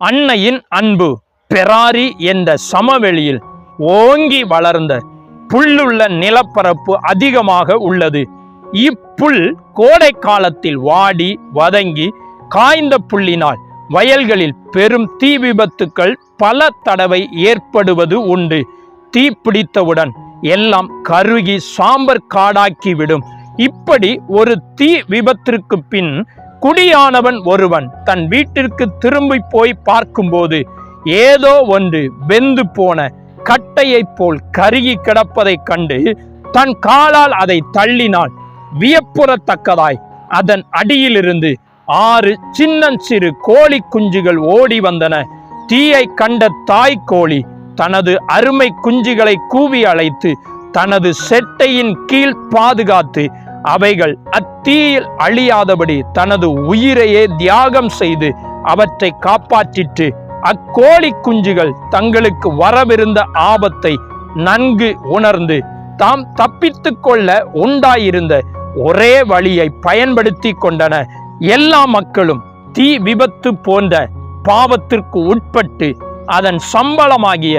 அன்னையின் அன்பு பெராரி என்ற சமவெளியில் ஓங்கி வளர்ந்த புல்லுள்ள நிலப்பரப்பு அதிகமாக உள்ளது. இப்புல் கோடை காலத்தில் வாடி வதங்கி காய்ந்த புல்லினால் வயல்களில் பெரும் தீ விபத்துக்கள் பல தடவை ஏற்படுவது உண்டு. தீ பிடித்தவுடன் எல்லாம் கருகி சாம்பர் காடாக்கிவிடும் இப்படி ஒரு தீ விபத்திற்கு பின் குடியானவன் ஒருவன் தன் வீட்டிற்கு திரும்பி போய் பார்க்கும்போது ஏதோ ஒன்று வெந்து போன கட்டையைப் போல் கருகி கிடப்பதைக் கண்டு தன் காலால் அதை தள்ளினான் வியப்புறத்தக்கதாய் அதன் அடியிலிருந்து ஆறு சின்னஞ்சிறு கோழி குஞ்சுகள் ஓடி வந்தன. தீயை கண்ட தாய் கோழி தனது அருமை குஞ்சுகளை கூவி அழைத்து தனது செட்டையின் கீழ் பாதுகாத்து அவைகள் அத்தீயில் அழியாதபடி தனது உயிரையே தியாகம் செய்து அவற்றை காப்பாற்றிட்டு அக்கோழி குஞ்சுகள் தங்களுக்கு வரவிருந்த ஆபத்தை நன்கு உணர்ந்து தாம் தப்பித்து கொள்ள உண்டாயிருந்த ஒரே வழியை பயன்படுத்தி கொண்டன. எல்லா மக்களும் தீ விபத்து போன்ற பாவத்திற்கு உட்பட்டு அதன் சம்பளமாகிய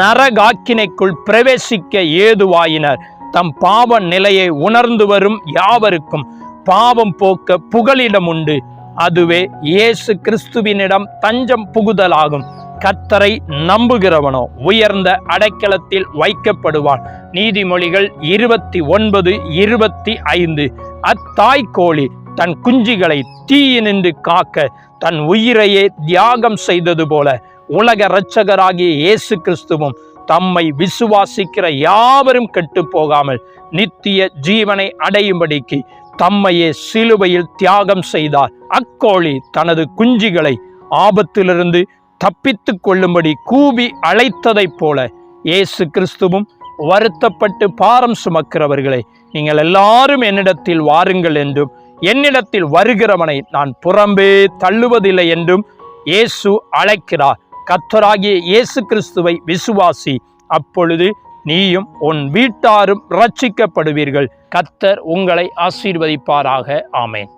நரகாக்கினைக்குள் பிரவேசிக்க ஏதுவாயினர். தம் பாவ நிலையை உணர்ந்து வரும் யாவருக்கும் பாவம் போக்க புகலிடம் உண்டு. அதுவே இயேசு கிறிஸ்துவினிடம் தஞ்சம் புகுதலாகும். கத்தரை நம்புகிறவனோ உயர்ந்த அடைக்கலத்தில் வைக்கப்படுவான். நீதிமொழிகள் இருபத்தி ஒன்பது இருபத்தி ஐந்து. அத்தாய் கோழி தன் குஞ்சுகளை தீயினின்று காக்க தன் உயிரையே தியாகம் செய்தது போல உலக இரட்சகராகிய இயேசு கிறிஸ்துவும் தம்மை விசுவாசிக்கிற யாவரும் கெட்டு போகாமல் நித்திய ஜீவனை அடையும்படிக்கு தம்மையே சிலுவையில் தியாகம் செய்தார். அக்கோழி தனது குஞ்சுகளை ஆபத்திலிருந்து தப்பித்து கொள்ளும்படி கூவி அழைத்ததைப் போல இயேசு கிறிஸ்துவும் வருத்தப்பட்டு பாரம் சுமக்கிறவர்களை நீங்கள் எல்லாரும் என்னிடத்தில் வாருங்கள் என்றும் என்னிடத்தில் வருகிறவனை நான் புறம்பே தள்ளுவதில்லை என்றும் இயேசு அழைக்கிறார். கத்தராகிய இயேசு கிறிஸ்துவை விசுவாசி அப்பொழுது நீயும் உன் வீட்டாரும் ரட்சிக்கப்படுவீர்கள் கத்தர் உங்களை ஆசீர்வதிப்பாராக. ஆமேன்.